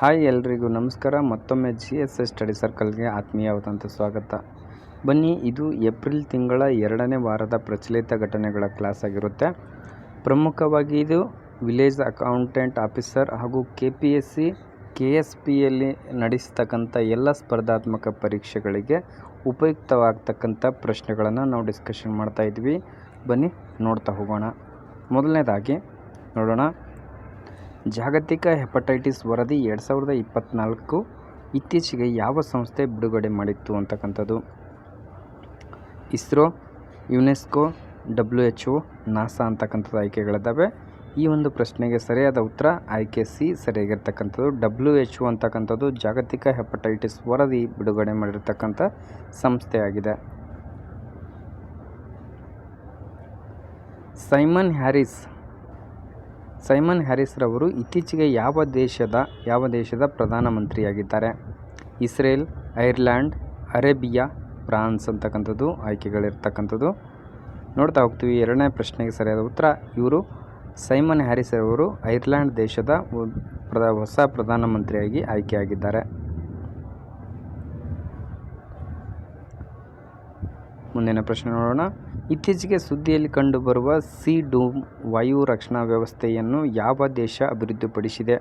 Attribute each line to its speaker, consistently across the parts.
Speaker 1: Hi ಎಲ್ರಿಗೂ ನಮಸ್ಕಾರ. ಮತ್ತೊಮ್ಮೆ ಜಿ ಎಸ್ ಎಸ್ ಸ್ಟಡಿ ಸರ್ಕಲ್ಗೆ ಆತ್ಮೀಯವಾದಂಥ ಸ್ವಾಗತ. ಬನ್ನಿ, ಇದು ಏಪ್ರಿಲ್ ತಿಂಗಳ ಎರಡನೇ ವಾರದ ಪ್ರಚಲಿತ ಘಟನೆಗಳ ಕ್ಲಾಸ್ ಆಗಿರುತ್ತೆ. ಪ್ರಮುಖವಾಗಿ ಇದು ವಿಲೇಜ್ ಅಕೌಂಟೆಂಟ್ ಆಫೀಸರ್ ಹಾಗೂ K P S C K S ಪಿಯಲ್ಲಿ ನಡೆಸ್ತಕ್ಕಂಥ ಎಲ್ಲ ಸ್ಪರ್ಧಾತ್ಮಕ ಪರೀಕ್ಷೆಗಳಿಗೆ ಉಪಯುಕ್ತವಾಗ್ತಕ್ಕಂಥ ಪ್ರಶ್ನೆಗಳನ್ನು ನಾವು ಡಿಸ್ಕಷನ್ ಮಾಡ್ತಾ ಇದ್ವಿ. ಬನ್ನಿ, ನೋಡ್ತಾ ಹೋಗೋಣ. ಮೊದಲನೇದಾಗಿ ನೋಡೋಣ. ಜಾಗತಿಕ ಹೆಪಟೈಟಿಸ್ ವರದಿ ಎರಡು ಸಾವಿರದ ಇಪ್ಪತ್ತ್ನಾಲ್ಕು ಇತ್ತೀಚೆಗೆ ಯಾವ ಸಂಸ್ಥೆ ಬಿಡುಗಡೆ ಮಾಡಿತ್ತು ಅಂತಕ್ಕಂಥದ್ದು? ISRO, UNESCO, W H O, NASA ಅಂತಕ್ಕಂಥದ್ದು ಆಯ್ಕೆಗಳಿದ್ದಾವೆ. ಈ ಒಂದು ಪ್ರಶ್ನೆಗೆ ಸರಿಯಾದ ಉತ್ತರ ಆಯ್ಕೆ ಸಿ ಸರಿಯಾಗಿರ್ತಕ್ಕಂಥದ್ದು. ಡಬ್ಲ್ಯೂ ಎಚ್ ಒ ಅಂತಕ್ಕಂಥದ್ದು ಜಾಗತಿಕ ಹೆಪಟೈಟಿಸ್ ವರದಿ ಬಿಡುಗಡೆ ಮಾಡಿರ್ತಕ್ಕಂಥ ಸಂಸ್ಥೆಯಾಗಿದೆ ಸೈಮನ್ ಹ್ಯಾರಿಸ್ ಸೈಮನ್ ಹ್ಯಾರಿಸ್ ರವರು ಇತ್ತೀಚೆಗೆ ಯಾವ ದೇಶದ ಯಾವ ದೇಶದ ಪ್ರಧಾನಮಂತ್ರಿಯಾಗಿದ್ದಾರೆ ಇಸ್ರೇಲ್ ಐರ್ಲ್ಯಾಂಡ್ ಅರೇಬಿಯಾ, ಫ್ರಾನ್ಸ್ ಅಂತಕ್ಕಂಥದ್ದು ಆಯ್ಕೆಗಳಿರ್ತಕ್ಕಂಥದ್ದು. ನೋಡ್ತಾ ಹೋಗ್ತೀವಿ, ಎರಡನೇ ಪ್ರಶ್ನೆಗೆ ಸರಿಯಾದ ಉತ್ತರ. ಇವರು ಸೈಮನ್ ಹ್ಯಾರಿಸ್ ರವರು ಐರ್ಲ್ಯಾಂಡ್ ದೇಶದ ಹೊಸ ಪ್ರಧಾನಮಂತ್ರಿಯಾಗಿ ಆಯ್ಕೆಯಾಗಿದ್ದಾರೆ. ಮುಂದಿನ ಪ್ರಶ್ನೆ ನೋಡೋಣ. ಇತ್ತೀಚೆಗೆ ಸುದ್ದಿಯಲ್ಲಿ ಕಂಡುಬರುವ ಸಿ ಡೂಮ್ ವಾಯು ರಕ್ಷಣಾ ವ್ಯವಸ್ಥೆಯನ್ನು ಯಾವ ದೇಶ ಅಭಿವೃದ್ಧಿಪಡಿಸಿದೆ?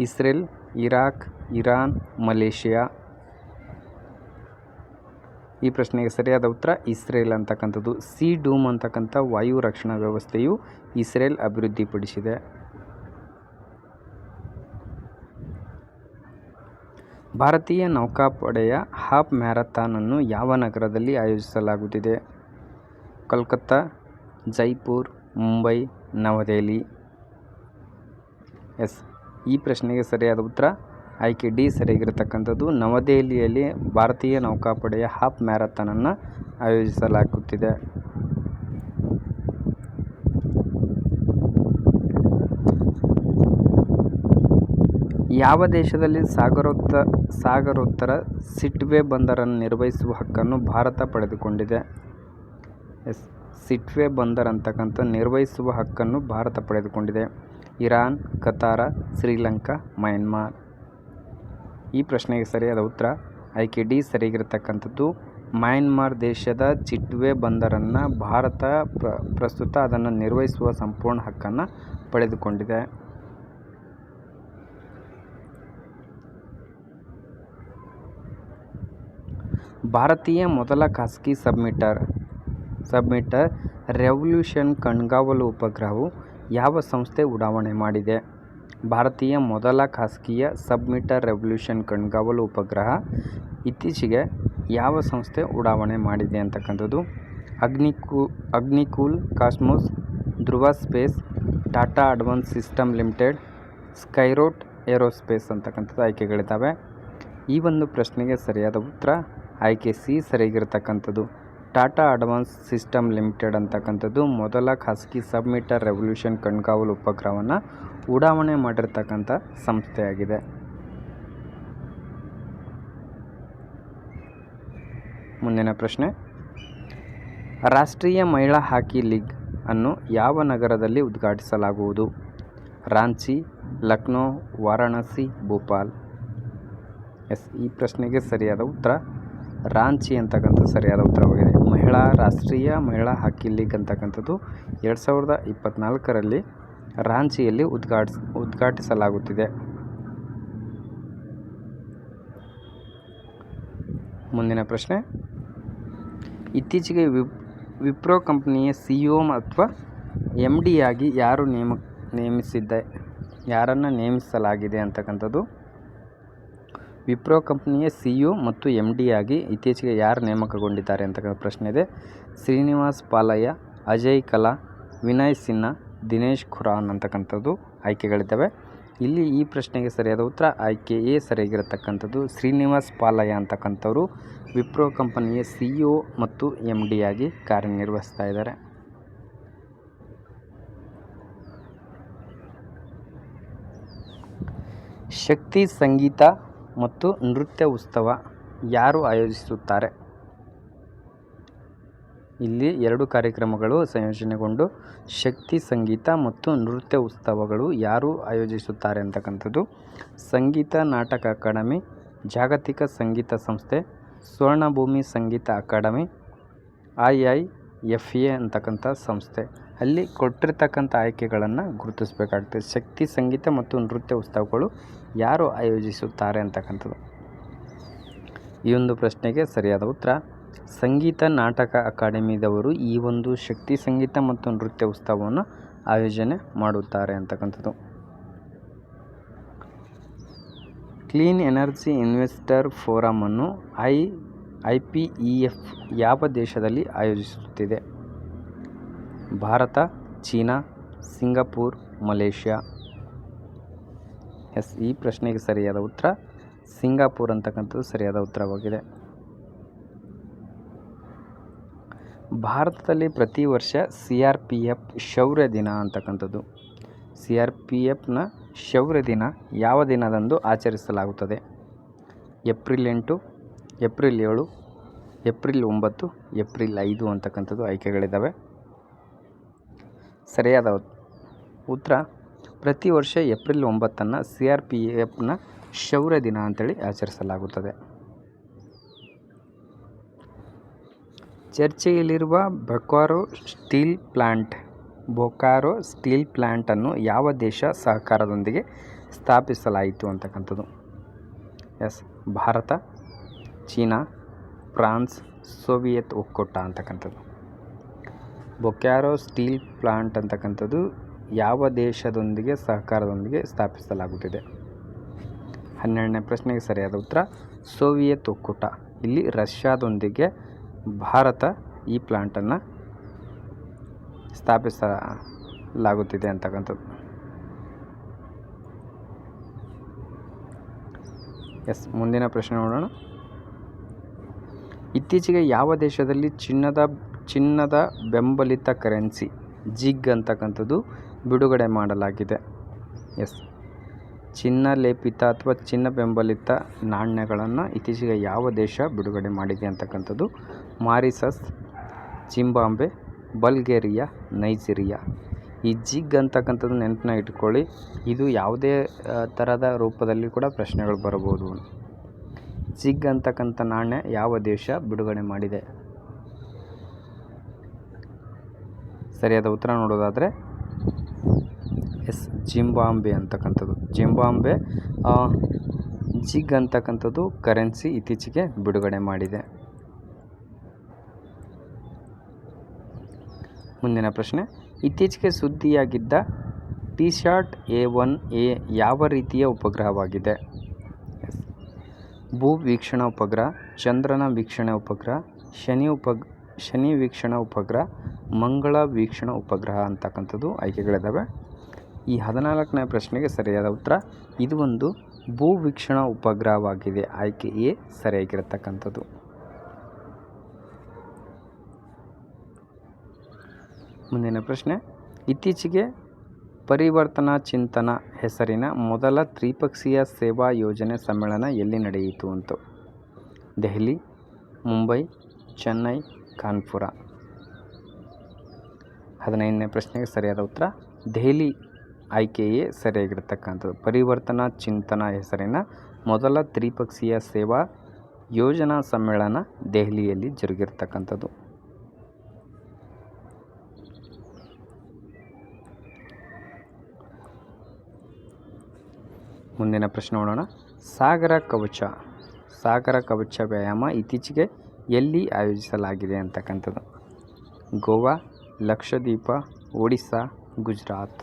Speaker 1: Israel, Iraq, Iran, Malaysia. ಈ ಪ್ರಶ್ನೆಗೆ ಸರಿಯಾದ ಉತ್ತರ ಇಸ್ರೇಲ್ ಅಂತಕ್ಕಂಥದ್ದು. ಸಿ ಡೂಮ್ ಅಂತಕ್ಕಂಥ ವಾಯು ರಕ್ಷಣಾ ವ್ಯವಸ್ಥೆಯು ಇಸ್ರೇಲ್ ಅಭಿವೃದ್ಧಿಪಡಿಸಿದೆ. ಭಾರತೀಯ ನೌಕಾಪಡೆಯ ಹಾಫ್ ಮ್ಯಾರಥಾನನ್ನು ಯಾವ ನಗರದಲ್ಲಿ ಆಯೋಜಿಸಲಾಗುತ್ತಿದೆ? ಕೋಲ್ಕತ್ತಾ, ಜೈಪುರ್, ಮುಂಬೈ, ನವದೆಹಲಿ. ಎಸ್. ಈ ಪ್ರಶ್ನೆಗೆ ಸರಿಯಾದ ಉತ್ತರ? ಆಯ್ಕೆ ಡಿ ಸರಿಯಾಗಿರತಕ್ಕಂಥದ್ದು. ನವದೆಹಲಿಯಲ್ಲಿ ಭಾರತೀಯ ನೌಕಾಪಡೆಯ ಹಾಫ್ ಮ್ಯಾರಥಾನನ್ನು ಆಯೋಜಿಸಲಾಗುತ್ತಿದೆ. ಯಾವ ದೇಶದಲ್ಲಿ ಸಾಗರೋತ್ತ, ಸಾಗರೋತ್ತರ ಸಿಟ್ವೇ ಬಂದರನ್ನು ನಿರ್ವಹಿಸುವ ಹಕ್ಕನ್ನು ಭಾರತ ಪಡೆದುಕೊಂಡಿದೆ? ಎಸ್, ಸಿಟ್ವೇ ಬಂದರ್ ಅಂತಕ್ಕಂಥ ನಿರ್ವಹಿಸುವ ಹಕ್ಕನ್ನು ಭಾರತ ಪಡೆದುಕೊಂಡಿದೆ. Iran, Qatar, Sri Lanka, Myanmar. ಈ ಪ್ರಶ್ನೆಗೆ ಸರಿಯಾದ ಉತ್ತರ, ಆಯ್ಕೆ ಡಿ ಸರಿಯಾಗಿರ್ತಕ್ಕಂಥದ್ದು ಮ್ಯಾನ್ಮಾರ್ ದೇಶದ ಚಿಟ್ವೆ ಬಂದರನ್ನು ಭಾರತ ಪ್ರ, ಪ್ರಸ್ತುತ ಅದನ್ನು ನಿರ್ವಹಿಸುವ ಸಂಪೂರ್ಣ ಹಕ್ಕನ್ನು ಪಡೆದುಕೊಂಡಿದೆ. ಭಾರತೀಯ ಮೊದಲ ಖಾಸಗಿ ಸಬ್ಮಿಟರ್ ಸಬ್ಮಿಟರ್ ರೆವಲ್ಯೂಷನ್ ಕಣ್ಗಾವಲು ಉಪಗ್ರಹವು ಯಾವ ಸಂಸ್ಥೆ ಉಡಾವಣೆ ಮಾಡಿದೆ? ಭಾರತೀಯ ಮೊದಲ ಖಾಸಗಿಯ ಸಬ್ಮಿಟರ್ ರೆವಲ್ಯೂಷನ್ ಕಣ್ಗಾವಲು ಉಪಗ್ರಹ ಇತ್ತೀಚೆಗೆ ಯಾವ ಸಂಸ್ಥೆ ಉಡಾವಣೆ ಮಾಡಿದೆ ಅಂತಕ್ಕಂಥದ್ದು? ಅಗ್ನಿಕೂ, Agnikul cosmos, Dhruva space, Tata advance system limited, skyroot aerospace ಅಂತಕ್ಕಂಥದ್ದು ಆಯ್ಕೆಗಳಿದ್ದಾವೆ. ಈ ಒಂದು ಪ್ರಶ್ನೆಗೆ ಸರಿಯಾದ ಉತ್ತರ ಆಯ್ಕೆ ಸಿ ಸರಿಯಾಗಿರ್ತಕ್ಕಂಥದ್ದು ಟಾಟಾ ಅಡ್ವಾನ್ಸ್ ಸಿಸ್ಟಮ್ ಲಿಮಿಟೆಡ್ ಅಂತಕ್ಕಂಥದ್ದು ಮೊದಲ ಖಾಸಗಿ ಸಬ್ಮಿಟರ್ ರೆವಲ್ಯೂಷನ್ ಕಣ್ಗಾವಲು ಉಪಗ್ರಹವನ್ನು ಉಡಾವಣೆ ಮಾಡಿರ್ತಕ್ಕಂಥ ಸಂಸ್ಥೆಯಾಗಿದೆ. ಮುಂದಿನ ಪ್ರಶ್ನೆ. ರಾಷ್ಟ್ರೀಯ ಮಹಿಳಾ ಹಾಕಿ ಲೀಗ್ ಅನ್ನು ಯಾವ ನಗರದಲ್ಲಿ ಉದ್ಘಾಟಿಸಲಾಗುವುದು? ರಾಂಚಿ, ಲಕ್ನೋ, ವಾರಾಣಸಿ, ಭೋಪಾಲ್? ಎಸ್, ಈ ಪ್ರಶ್ನೆಗೆ ಸರಿಯಾದ ಉತ್ತರ ರಾಂಚಿ ಅಂತಕ್ಕಂಥ ಸರಿಯಾದ ಉತ್ತರವಾಗಿದೆ. ಮಹಿಳಾ ರಾಷ್ಟ್ರೀಯ ಮಹಿಳಾ ಹಾಕಿ ಲೀಗ್ ಅಂತಕ್ಕಂಥದ್ದು ಎರಡು ಸಾವಿರದ ಇಪ್ಪತ್ತ್ನಾಲ್ಕರಲ್ಲಿ ರಾಂಚಿಯಲ್ಲಿ ಉದ್ಘಾಟಿಸ್, ಉದ್ಘಾಟಿಸಲಾಗುತ್ತಿದೆ. ಮುಂದಿನ ಪ್ರಶ್ನೆ. ಇತ್ತೀಚೆಗೆ ವಿಪ್, ವಿಪ್ರೋ ಕಂಪ್ನಿಯ ಸಿ ಇ ಅಥವಾ ಎಂ ಡಿಯಾಗಿ ಯಾರು ನೇಮ ನೇಮಿಸಿದ್ದೆ? ಯಾರನ್ನು ನೇಮಿಸಲಾಗಿದೆ ಅಂತಕ್ಕಂಥದ್ದು? ವಿಪ್ರೋ ಕಂಪ್ನಿಯ ಸಿ ಇ ಮತ್ತು ಎಂ ಡಿ ಆಗಿ ಇತ್ತೀಚೆಗೆ ಯಾರು ನೇಮಕಗೊಂಡಿದ್ದಾರೆ ಅಂತಕ್ಕಂಥ ಪ್ರಶ್ನೆ ಇದೆ. ಶ್ರೀನಿವಾಸ್ ಪಾಲಯ್ಯ, ಅಜಯ್ ಕಲಾ, ವಿನಯ್ ಸಿನ್ಹಾ, ದಿನೇಶ್ ಖುರಾನ್ ಅಂತಕ್ಕಂಥದ್ದು ಆಯ್ಕೆಗಳಿದ್ದಾವೆ. ಇಲ್ಲಿ ಈ ಪ್ರಶ್ನೆಗೆ ಸರಿಯಾದ ಉತ್ತರ ಆಯ್ಕೆ ಎ ಸರಿಯಾಗಿರತಕ್ಕಂಥದ್ದು. ಶ್ರೀನಿವಾಸ್ ಪಾಲಯ್ಯ ಅಂತಕ್ಕಂಥವರು ವಿಪ್ರೋ ಕಂಪನಿಯ ಸಿ ಇ ಮತ್ತು ಎಂ ಡಿ ಆಗಿ ಕಾರ್ಯನಿರ್ವಹಿಸ್ತಾ ಇದ್ದಾರೆ. ಶಕ್ತಿ ಸಂಗೀತ ಮತ್ತು ನೃತ್ಯ ಉತ್ಸವ ಯಾರು ಆಯೋಜಿಸುತ್ತಾರೆ? ಇಲ್ಲಿ ಎರಡು ಕಾರ್ಯಕ್ರಮಗಳು ಸಂಯೋಜನೆಗೊಂಡು ಶಕ್ತಿ, ಸಂಗೀತ ಮತ್ತು ನೃತ್ಯ ಉತ್ಸವಗಳು ಯಾರು ಆಯೋಜಿಸುತ್ತಾರೆ ಅಂತಕ್ಕಂಥದ್ದು. ಸಂಗೀತ ನಾಟಕ ಅಕಾಡೆಮಿ, ಜಾಗತಿಕ ಸಂಗೀತ ಸಂಸ್ಥೆ, ಸ್ವರ್ಣಭೂಮಿ ಸಂಗೀತ academy, I I F A ಅಂತಕ್ಕಂಥ ಸಂಸ್ಥೆ. ಅಲ್ಲಿ ಕೊಟ್ಟಿರ್ತಕ್ಕಂಥ ಆಯ್ಕೆಗಳನ್ನು ಗುರುತಿಸಬೇಕಾಗ್ತದೆ ಶಕ್ತಿ, ಸಂಗೀತ ಮತ್ತು ನೃತ್ಯ ಉತ್ಸವಗಳು ಯಾರು ಆಯೋಜಿಸುತ್ತಾರೆ ಅಂತಕ್ಕಂಥದ್ದು? ಈ ಒಂದು ಪ್ರಶ್ನೆಗೆ ಸರಿಯಾದ ಉತ್ತರ, ಸಂಗೀತ ನಾಟಕ ಅಕಾಡೆಮಿದವರು ಈ ಒಂದು ಶಕ್ತಿ, ಸಂಗೀತ ಮತ್ತು ನೃತ್ಯ ಉತ್ಸವವನ್ನು ಆಯೋಜನೆ ಮಾಡುತ್ತಾರೆ ಅಂತಕ್ಕಂಥದ್ದು. Clean energy investor ಫೋರಮನ್ನು I I P E F ಯಾವ ದೇಶದಲ್ಲಿ ಆಯೋಜಿಸುತ್ತಿದೆ? Bharata, China, Singapore, Malaysia. Yes, ಈ ಪ್ರಶ್ನೆಗೆ ಸರಿಯಾದ ಉತ್ತರ ಸಿಂಗಾಪುರ್ ಅಂತಕ್ಕಂಥದ್ದು ಸರಿಯಾದ ಉತ್ತರವಾಗಿದೆ. ಭಾರತದಲ್ಲಿ ಪ್ರತಿ ವರ್ಷ ಸಿ ಆರ್ ಪಿ ಎಫ್ ಶೌರ್ಯ ದಿನ ಅಂತಕ್ಕಂಥದ್ದು. ಸಿ ಆರ್ ಪಿ ಎಫ್ನ ಶೌರ್ಯ ದಿನ ಯಾವ ದಿನದಂದು ಆಚರಿಸಲಾಗುತ್ತದೆ? ಏಪ್ರಿಲ್ ಎಂಟು ಏಪ್ರಿಲ್ ಏಳು, ಏಪ್ರಿಲ್ ಒಂಬತ್ತು, ಏಪ್ರಿಲ್ ಐದು ಅಂತಕ್ಕಂಥದ್ದು ಆಯ್ಕೆಗಳಿದ್ದಾವೆ ಸರಿಯಾದ ಉತ್ತರ, ಪ್ರತಿ ವರ್ಷ ಏಪ್ರಿಲ್ ಒಂಬತ್ತನ್ನು ಸಿ ಆರ್ ಪಿ ಎಫ್ನ ಶೌರ್ಯ ದಿನ ಅಂತೇಳಿ ಆಚರಿಸಲಾಗುತ್ತದೆ. ಚರ್ಚೆಯಲ್ಲಿರುವ Bokaro steel plant, Bokaro steel ಪ್ಲಾಂಟನ್ನು ಯಾವ ದೇಶ ಸಹಕಾರದೊಂದಿಗೆ ಸ್ಥಾಪಿಸಲಾಯಿತು ಅಂತಕ್ಕಂಥದ್ದು? Yes, Bharata. China, France, Soviet ಒಕ್ಕೂಟ ಅಂತಕ್ಕಂಥದ್ದು. ಬೊಕ್ಯಾರೋ ಸ್ಟೀಲ್ ಪ್ಲಾಂಟ್ ಅಂತಕ್ಕಂಥದ್ದು ಯಾವ ದೇಶದೊಂದಿಗೆ ಸಹಕಾರದೊಂದಿಗೆ ಸ್ಥಾಪಿಸಲಾಗುತ್ತಿದೆ? ಹನ್ನೆರಡನೇ ಪ್ರಶ್ನೆಗೆ ಸರಿಯಾದ ಉತ್ತರ, ಸೋವಿಯತ್ ಒಕ್ಕೂಟ. ಇಲ್ಲಿ ರಷ್ಯಾದೊಂದಿಗೆ ಭಾರತ ಈ ಪ್ಲಾಂಟನ್ನು ಸ್ಥಾಪಿಸಲಾಗುತ್ತಿದೆ ಅಂತಕ್ಕಂಥದ್ದು. ಎಸ್, ಮುಂದಿನ ಪ್ರಶ್ನೆ ನೋಡೋಣ. ಇತ್ತೀಚೆಗೆ ಯಾವ ದೇಶದಲ್ಲಿ ಚಿನ್ನದ ಚಿನ್ನದ ಬೆಂಬಲಿತ ಕರೆನ್ಸಿ, ಜಿಗ್ ಅಂತಕ್ಕಂಥದ್ದು ಬಿಡುಗಡೆ ಮಾಡಲಾಗಿದೆ? ಎಸ್. ಚಿನ್ನ ಲೇಪಿತ ಅಥವಾ ಚಿನ್ನ ಬೆಂಬಲಿತ ನಾಣ್ಯಗಳನ್ನು ಇತ್ತೀಚೆಗೆ ಯಾವ ದೇಶ ಬಿಡುಗಡೆ ಮಾಡಿದೆ ಅಂತಕ್ಕಂಥದ್ದು? Mauritius Zimbabwe Bulgaria, Nigeria. ಈ ಜಿಗ್ ಅಂತಕ್ಕಂಥದ್ದು ನೆನಪನ್ನ ಇಟ್ಕೊಳ್ಳಿ. ಇದು ಯಾವುದೇ ಥರದ ರೂಪದಲ್ಲಿ ಕೂಡ ಪ್ರಶ್ನೆಗಳು ಬರಬಹುದು. ಜಿಗ್ ಅಂತಕ್ಕಂಥ ನಾಣ್ಯ ಯಾವ ದೇಶ ಬಿಡುಗಡೆ ಮಾಡಿದೆ? ಸರಿಯಾದ ಉತ್ತರ ನೋಡೋದಾದರೆ ಎಸ್, ಜಿಂಬಾಂಬೆ ಅಂತಕ್ಕಂಥದ್ದು. ಜಿಂಬಾಂಬೆ ಜಿಗ್ ಅಂತಕ್ಕಂಥದ್ದು ಕರೆನ್ಸಿ ಇತ್ತೀಚೆಗೆ ಬಿಡುಗಡೆ ಮಾಡಿದೆ. ಮುಂದಿನ ಪ್ರಶ್ನೆ. ಇತ್ತೀಚೆಗೆ ಸುದ್ದಿಯಾಗಿದ್ದ T short A one A ಯಾವ ರೀತಿಯ ಉಪಗ್ರಹವಾಗಿದೆ. ಭೂ ವೀಕ್ಷಣಾ ಉಪಗ್ರಹ, ಚಂದ್ರನ ವೀಕ್ಷಣೆ ಉಪಗ್ರಹ, ಶನಿ ಉಪ, ಶನಿ ವೀಕ್ಷಣಾ ಉಪಗ್ರಹ, ಮಂಗಳ ವೀಕ್ಷಣಾ ಉಪಗ್ರಹ ಅಂತಕ್ಕಂಥದ್ದು ಆಯ್ಕೆಗಳಿದ್ದಾವೆ. ಈ ಹದಿನಾಲ್ಕನೇ ಪ್ರಶ್ನೆಗೆ ಸರಿಯಾದ ಉತ್ತರ, ಇದು ಒಂದು ಭೂ ವೀಕ್ಷಣಾ ಉಪಗ್ರಹವಾಗಿದೆ. ಆಯ್ಕೆ ಎ ಸರಿಯಾಗಿರತಕ್ಕಂಥದ್ದು. ಮುಂದಿನ ಪ್ರಶ್ನೆ, ಇತ್ತೀಚೆಗೆ ಪರಿವರ್ತನಾ ಚಿಂತನ ಹೆಸರಿನ ಮೊದಲ ತ್ರಿಪಕ್ಷೀಯ ಸೇವಾ ಯೋಜನೆ ಸಮ್ಮೇಳನ ಎಲ್ಲಿ ನಡೆಯಿತು ಅಂತ? ದೆಹಲಿ, ಮುಂಬೈ, ಚೆನ್ನೈ, ಕಾನ್ಪುರ. ಹದಿನೈದನೇ ಪ್ರಶ್ನೆಗೆ ಸರಿಯಾದ ಉತ್ತರ, ದೆಹಲಿ ಆಯ್ಕೆಯೇ ಸರಿಯಾಗಿರ್ತಕ್ಕಂಥದ್ದು. ಪರಿವರ್ತನಾ ಚಿಂತನ ಹೆಸರಿನ ಮೊದಲ ತ್ರಿಪಕ್ಷೀಯ ಸೇವಾ ಯೋಜನಾ ಸಮ್ಮೇಳನ ದೆಹಲಿಯಲ್ಲಿ ಜರುಗಿರ್ತಕ್ಕಂಥದ್ದು. ಮುಂದಿನ ಪ್ರಶ್ನೆ ನೋಡೋಣ. ಸಾಗರ ಕವಚ ಸಾಗರ ಕವಚ ವ್ಯಾಯಾಮ ಇತ್ತೀಚೆಗೆ ಎಲ್ಲಿ ಆಯೋಜಿಸಲಾಗಿದೆ ಅಂತಕ್ಕಂಥದ್ದು. ಗೋವಾ, ಲಕ್ಷದ್ವೀಪ, ಒಡಿಸ್ಸಾ, ಗುಜರಾತ್.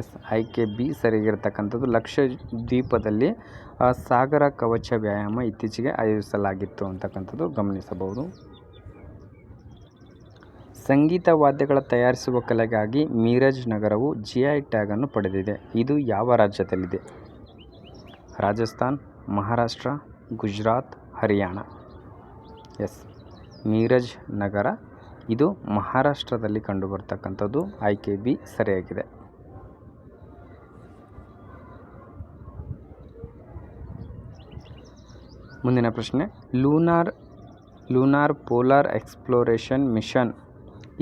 Speaker 1: ಎಸ್, ಆಯ್ಕೆ ಬಿ ಸರಿಯಾಗಿರ್ತಕ್ಕಂಥದ್ದು ಲಕ್ಷದ್ವೀಪದಲ್ಲಿ ಸಾಗರ ಕವಚ ವ್ಯಾಯಾಮ ಇತ್ತೀಚೆಗೆ ಆಯೋಜಿಸಲಾಗಿತ್ತು ಅಂತಕ್ಕಂಥದ್ದು ಗಮನಿಸಬಹುದು. ಸಂಗೀತ ವಾದ್ಯಗಳ ತಯಾರಿಸುವ ಕಲೆಗಾಗಿ ಮೀರಜ್ ನಗರವು ಜಿ ಐ ಟ್ಯಾಗನ್ನು ಪಡೆದಿದೆ. ಇದು ಯಾವ ರಾಜ್ಯದಲ್ಲಿದೆ? ರಾಜಸ್ಥಾನ್, ಮಹಾರಾಷ್ಟ್ರ, ಗುಜರಾತ್, ಹರಿಯಾಣ. ಎಸ್ ಮೀರಜ್ ನಗರ. ಇದು ಮಹಾರಾಷ್ಟ್ರದಲ್ಲಿ ಕಂಡುಬರ್ತಕ್ಕಂಥದ್ದು. ಆಯ್ಕೆ ಬಿ ಸರಿಯಾಗಿದೆ. ಮುಂದಿನ ಪ್ರಶ್ನೆ. Lunar lunar polar exploration mission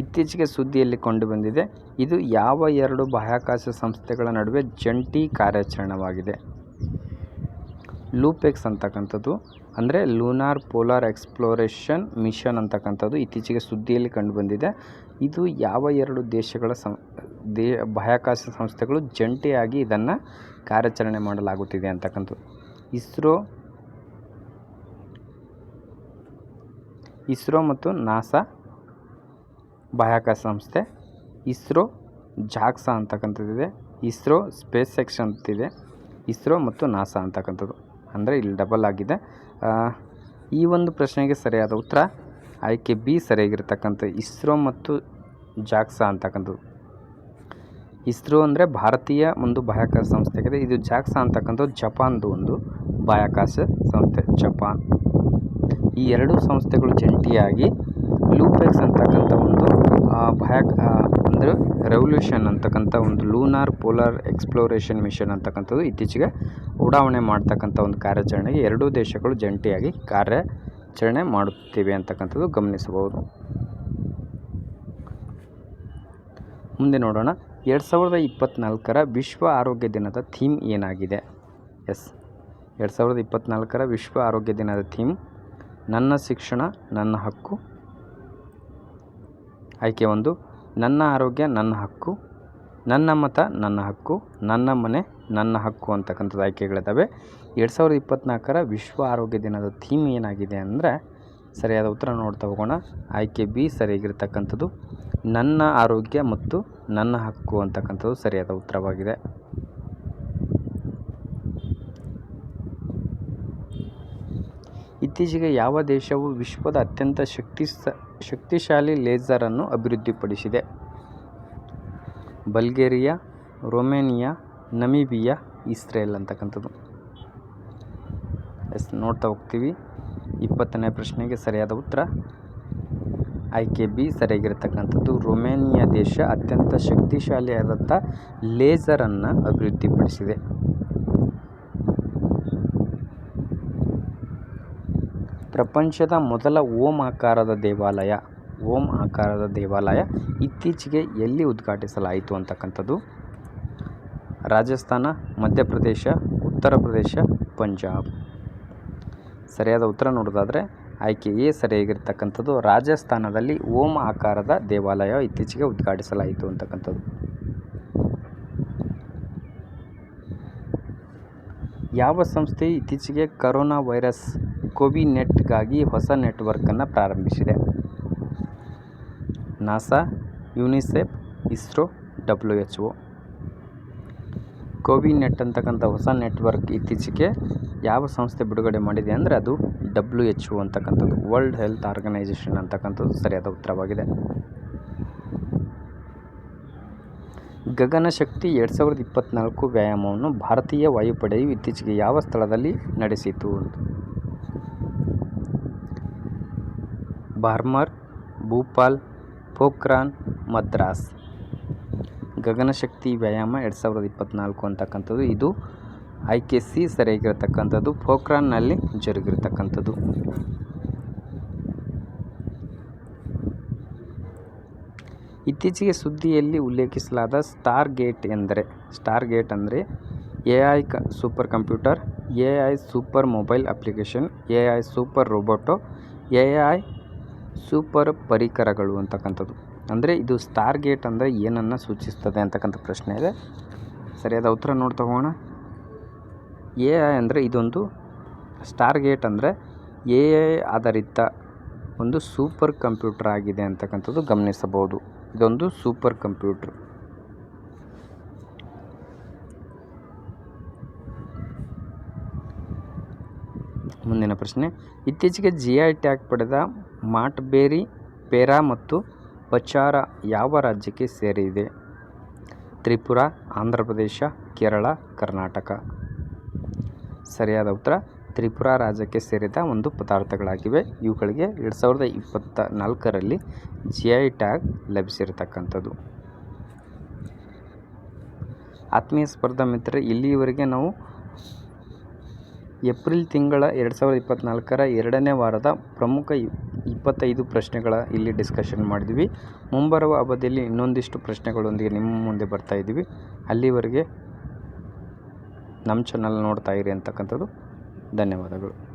Speaker 1: ಇತ್ತೀಚೆಗೆ ಸುದ್ದಿಯಲ್ಲಿ ಕಂಡುಬಂದಿದೆ, ಇದು ಯಾವ ಎರಡು ಬಾಹ್ಯಾಕಾಶ ಸಂಸ್ಥೆಗಳ ನಡುವೆ ಜಂಟಿ ಕಾರ್ಯಾಚರಣೆಯಾಗಿದೆ. ಲೂಪೆಕ್ಸ್ ಅಂತಕ್ಕಂಥದ್ದು, ಅಂದರೆ ಲೂನಾರ್ ಪೋಲಾರ್ ಎಕ್ಸ್ಪ್ಲೋರೇಷನ್ ಮಿಷನ್ ಅಂತಕ್ಕಂಥದ್ದು ಇತ್ತೀಚೆಗೆ ಸುದ್ದಿಯಲ್ಲಿ ಕಂಡುಬಂದಿದೆ. ಇದು ಯಾವ ಎರಡು ದೇಶಗಳ ಸಂ, ದೇ, ಬಾಹ್ಯಾಕಾಶ ಸಂಸ್ಥೆಗಳು ಜಂಟಿಯಾಗಿ ಇದನ್ನು ಕಾರ್ಯಾಚರಣೆ ಮಾಡಲಾಗುತ್ತಿದೆ ಅಂತಕ್ಕಂಥದ್ದು. ಇಸ್ರೋ ಇಸ್ರೋ ಮತ್ತು ನಾಸಾ ಬಾಹ್ಯಾಕಾಶ ಸಂಸ್ಥೆ, ಇಸ್ರೋ, ಜಾಕ್ಸಾ ಅಂತಕ್ಕಂಥದ್ದಿದೆ. ಇಸ್ರೋ ಸ್ಪೇಸ್ ಸೆಕ್ಷನ್ ಅಂತಿದೆ. ಇಸ್ರೋ ಮತ್ತು ನಾಸಾ ಅಂತಕ್ಕಂಥದ್ದು. ಅಂದರೆ ಇಲ್ಲಿ ಡಬಲ್ ಆಗಿದೆ. ಈ ಒಂದು ಪ್ರಶ್ನೆಗೆ ಸರಿಯಾದ ಉತ್ತರ, ಆಯ್ಕೆ ಬಿ ಸರಿಯಾಗಿರ್ತಕ್ಕಂಥ ಇಸ್ರೋ ಮತ್ತು ಜಾಕ್ಸಾ ಅಂತಕ್ಕಂಥದ್ದು. ಇಸ್ರೋ ಅಂದರೆ ಭಾರತೀಯ ಒಂದು ಬಾಹ್ಯಾಕಾಶ ಸಂಸ್ಥೆ ಆಗಿದೆ ಇದು ಜಾಕ್ಸಾ ಅಂತಕ್ಕಂಥದ್ದು ಜಪಾನ್ದು ಒಂದು ಬಾಹ್ಯಾಕಾಶ ಸಂಸ್ಥೆ, ಜಪಾನ್. ಈ ಎರಡೂ ಸಂಸ್ಥೆಗಳು ಜಂಟಿಯಾಗಿ ಲೂಪೆಕ್ಸ್ ಅಂತಕ್ಕಂಥ ಒಂದು ಬಾಹ್ಯ ಅಂದರೆ ರೆವಲ್ಯೂಷನ್ ಅಂತಕ್ಕಂಥ ಒಂದು ಲೂನಾರ್ ಪೋಲಾರ್ ಎಕ್ಸ್ಪ್ಲೋರೇಷನ್ ಮಿಷನ್ ಅಂತಕ್ಕಂಥದ್ದು ಇತ್ತೀಚೆಗೆ ಉಡಾವಣೆ ಮಾಡ್ತಕ್ಕಂಥ ಒಂದು ಕಾರ್ಯಾಚರಣೆಗೆ ಎರಡೂ ದೇಶಗಳು ಜಂಟಿಯಾಗಿ ಕಾರ್ಯಾಚರಣೆ ಮಾಡುತ್ತಿವೆ ಅಂತಕ್ಕಂಥದ್ದು ಗಮನಿಸಬಹುದು. ಮುಂದೆ ನೋಡೋಣ. ಎರಡು ಸಾವಿರದ ಇಪ್ಪತ್ತ್ನಾಲ್ಕರ ವಿಶ್ವ ಆರೋಗ್ಯ ದಿನದ ಥೀಮ್ ಏನಾಗಿದೆ? ಎಸ್. ಎರಡು ಸಾವಿರದ ಇಪ್ಪತ್ತ್ನಾಲ್ಕರ ವಿಶ್ವ ಆರೋಗ್ಯ ದಿನದ ಥೀಮ್, ನನ್ನ ಶಿಕ್ಷಣ, ನನ್ನ ಹಕ್ಕು ಆಯ್ಕೆ ಒಂದು, ನನ್ನ ಆರೋಗ್ಯ ನನ್ನ ಹಕ್ಕು, ನನ್ನ ಮತ ನನ್ನ ಹಕ್ಕು, ನನ್ನ ಮನೆ ನನ್ನ ಹಕ್ಕು ಅಂತಕ್ಕಂಥದ್ದು ಆಯ್ಕೆಗಳಿದ್ದಾವೆ ಎರಡು ಸಾವಿರದ ಇಪ್ಪತ್ತ್ನಾಲ್ಕರ ವಿಶ್ವ ಆರೋಗ್ಯ ದಿನದ ಥೀಮ್ ಏನಾಗಿದೆ ಅಂದರೆ ಸರಿಯಾದ ಉತ್ತರ ನೋಡ್ತಾ ಹೋಗೋಣ. ಆಯ್ಕೆ ಬಿ ಸರಿಯಾಗಿರ್ತಕ್ಕಂಥದ್ದು, ನನ್ನ ಆರೋಗ್ಯ ಮತ್ತು ನನ್ನ ಹಕ್ಕು ಅಂತಕ್ಕಂಥದ್ದು ಸರಿಯಾದ ಉತ್ತರವಾಗಿದೆ. ಇತ್ತೀಚೆಗೆ ಯಾವ ದೇಶವು ವಿಶ್ವದ ಅತ್ಯಂತ ಶಕ್ತಿ ಶಕ್ತಿಶಾಲಿ ಲೇಸರನ್ನು ಅಭಿವೃದ್ಧಿಪಡಿಸಿದೆ? ಬಲ್ಗೇರಿಯಾ, ರೊಮೇನಿಯಾ, ನಮೀಬಿಯಾ, ಇಸ್ರೇಲ್ ಅಂತಕ್ಕಂಥದ್ದು. ಎಸ್, ನೋಡ್ತಾ ಹೋಗ್ತೀವಿ. ಇಪ್ಪತ್ತನೇ ಪ್ರಶ್ನೆಗೆ ಸರಿಯಾದ ಉತ್ತರ? ಆಯ್ಕೆ ಬಿ ಸರಿಯಾಗಿರ್ತಕ್ಕಂಥದ್ದು. ರೊಮೇನಿಯಾ ದೇಶ ಅತ್ಯಂತ ಶಕ್ತಿಶಾಲಿಯಾದಂಥ ಲೇಸರನ್ನು ಅಭಿವೃದ್ಧಿಪಡಿಸಿದೆ. ಪ್ರಪಂಚದ ಮೊದಲ ಓಂ ಆಕಾರದ ದೇವಾಲಯ, ಓಂ ಆಕಾರದ ದೇವಾಲಯ ಇತ್ತೀಚೆಗೆ ಎಲ್ಲಿ ಉದ್ಘಾಟಿಸಲಾಯಿತು ಅಂತಕ್ಕಂಥದ್ದು? ರಾಜಸ್ಥಾನ, ಮಧ್ಯಪ್ರದೇಶ, ಉತ್ತರ ಪ್ರದೇಶ, ಪಂಜಾಬ್. ಸರಿಯಾದ ಉತ್ತರ ನೋಡೋದಾದರೆ ಆಯ್ಕೆ ಎ ಸರಿಯಾಗಿರ್ತಕ್ಕಂಥದ್ದು ರಾಜಸ್ಥಾನದಲ್ಲಿ ಓಂ ಆಕಾರದ ದೇವಾಲಯ ಇತ್ತೀಚೆಗೆ ಉದ್ಘಾಟಿಸಲಾಯಿತು ಅಂತಕ್ಕಂಥದ್ದು. ಯಾವ ಸಂಸ್ಥೆ ಇತ್ತೀಚೆಗೆ ಕರೋನಾ ವೈರಸ್ ಕೋವಿನೆಟ್ಗಾಗಿ ಹೊಸ ನೆಟ್ವರ್ಕನ್ನು ಪ್ರಾರಂಭಿಸಿದೆ. NASA, UNICEF, ISRO, W H O. CoviNet ಅಂತಕ್ಕಂಥ ಹೊಸ ನೆಟ್ವರ್ಕ್ ಇತ್ತೀಚೆಗೆ ಯಾವ ಸಂಸ್ಥೆ ಬಿಡುಗಡೆ ಮಾಡಿದೆ ಅಂದರೆ ಅದು ಡಬ್ಲ್ಯೂ ಎಚ್ ಒ ಅಂತಕ್ಕಂಥದ್ದು, ವರ್ಲ್ಡ್ ಹೆಲ್ತ್ ಆರ್ಗನೈಜೇಷನ್ ಅಂತಕ್ಕಂಥದ್ದು ಸರಿಯಾದ ಉತ್ತರವಾಗಿದೆ. ಗಗನಶಕ್ತಿ ಎರಡು ಸಾವಿರದ ಇಪ್ಪತ್ತ್ನಾಲ್ಕು ವ್ಯಾಯಾಮವನ್ನು ಭಾರತೀಯ ವಾಯುಪಡೆಯು ಇತ್ತೀಚೆಗೆ ಯಾವ ಸ್ಥಳದಲ್ಲಿ ನಡೆಸಿತು ಬಾರ್ಮರ್, ಭೂಪಾಲ್, ಪೋಖ್ರಾನ್, ಮದ್ರಾಸ್. ಗಗನಶಕ್ತಿ ವ್ಯಾಯಾಮ ಎರಡು ಸಾವಿರದ ಇಪ್ಪತ್ತ್ನಾಲ್ಕು ಅಂತಕ್ಕಂಥದ್ದು. ಇದು ಆಯ್ಕೆ ಸಿ ಸರಿಯಾಗಿರತಕ್ಕಂಥದ್ದು. ಪೋಖ್ರಾನ್ನಲ್ಲಿ ಜರುಗಿರತಕ್ಕಂಥದ್ದು. ಇತ್ತೀಚೆಗೆ ಸುದ್ದಿಯಲ್ಲಿ ಉಲ್ಲೇಖಿಸಲಾದ ಸ್ಟಾರ್ ಗೇಟ್ ಎಂದರೆ ಸ್ಟಾರ್ ಗೇಟ್ ಅಂದರೆ ಎ ಐ ಕ super computer, A I super mobile application, A I super robot, A I super ಪರಿಕರಗಳು ಅಂತಕ್ಕಂಥದ್ದು. ಅಂದರೆ ಇದು ಸ್ಟಾರ್ ಗೇಟ್ ಅಂದರೆ ಏನನ್ನು ಸೂಚಿಸ್ತದೆ ಅಂತಕ್ಕಂಥ ಪ್ರಶ್ನೆ ಇದೆ. ಸರಿಯಾದ ಉತ್ತರ ನೋಡ್ತಾ ಹೋಗೋಣ. ಎ ಐ ಅಂದರೆ ಇದೊಂದು ಸ್ಟಾರ್ ಗೇಟ್ ಅಂದರೆ ಎ ಐ ಆಧಾರಿತ ಒಂದು ಸೂಪರ್ ಕಂಪ್ಯೂಟರ್ ಆಗಿದೆ ಅಂತಕ್ಕಂಥದ್ದು ಗಮನಿಸಬಹುದು. ಇದೊಂದು ಸೂಪರ್ ಕಂಪ್ಯೂಟರ್. ಮುಂದಿನ ಪ್ರಶ್ನೆ. ಇತ್ತೀಚೆಗೆ ಜಿ ಐ ಟ್ಯಾಗ್ ಪಡೆದ ಮಾಟ್ಬೇರಿ, ಪೇರಾ ಮತ್ತು ಪಚಾರ ಯಾವ ರಾಜ್ಯಕ್ಕೆ ಸೇರಿದೆ? ತ್ರಿಪುರ, ಆಂಧ್ರ ಪ್ರದೇಶ, ಕೇರಳ, ಕರ್ನಾಟಕ. ಸರಿಯಾದ ಉತ್ತರ, ತ್ರಿಪುರ ರಾಜ್ಯಕ್ಕೆ ಸೇರಿದ ಒಂದು ಪದಾರ್ಥಗಳಾಗಿವೆ. ಇವುಗಳಿಗೆ ಎರಡು ಸಾವಿರದ ಇಪ್ಪತ್ತ ನಾಲ್ಕರಲ್ಲಿ ಜಿ ಐ ಟ್ಯಾಗ್ ಲಭಿಸಿರತಕ್ಕಂಥದ್ದು. ಆತ್ಮೀಯ ಸ್ಪರ್ಧಾ ಮಿತ್ರ ಇಲ್ಲಿಯವರೆಗೆ ನಾವು ಏಪ್ರಿಲ್ ತಿಂಗಳ ಎರಡು ಸಾವಿರದ ಇಪ್ಪತ್ತ್ನಾಲ್ಕರ ಎರಡನೇ ವಾರದ ಪ್ರಮುಖ ಇಪ್ಪತ್ತೈದು ಪ್ರಶ್ನೆಗಳ ಇಲ್ಲಿ ಡಿಸ್ಕಷನ್ ಮಾಡಿದ್ವಿ. ಮುಂಬರುವ ಅವಧಿಯಲ್ಲಿ ಇನ್ನೊಂದಿಷ್ಟು ಪ್ರಶ್ನೆಗಳೊಂದಿಗೆ ನಿಮ್ಮ ಮುಂದೆ ಬರ್ತಾ ಇದ್ದೀವಿ. ಅಲ್ಲಿವರೆಗೆ ನಮ್ಮ ಚಾನಲ್ ನೋಡ್ತಾ ಇರಿ ಅಂತಕ್ಕಂಥದ್ದು. ಧನ್ಯವಾದಗಳು.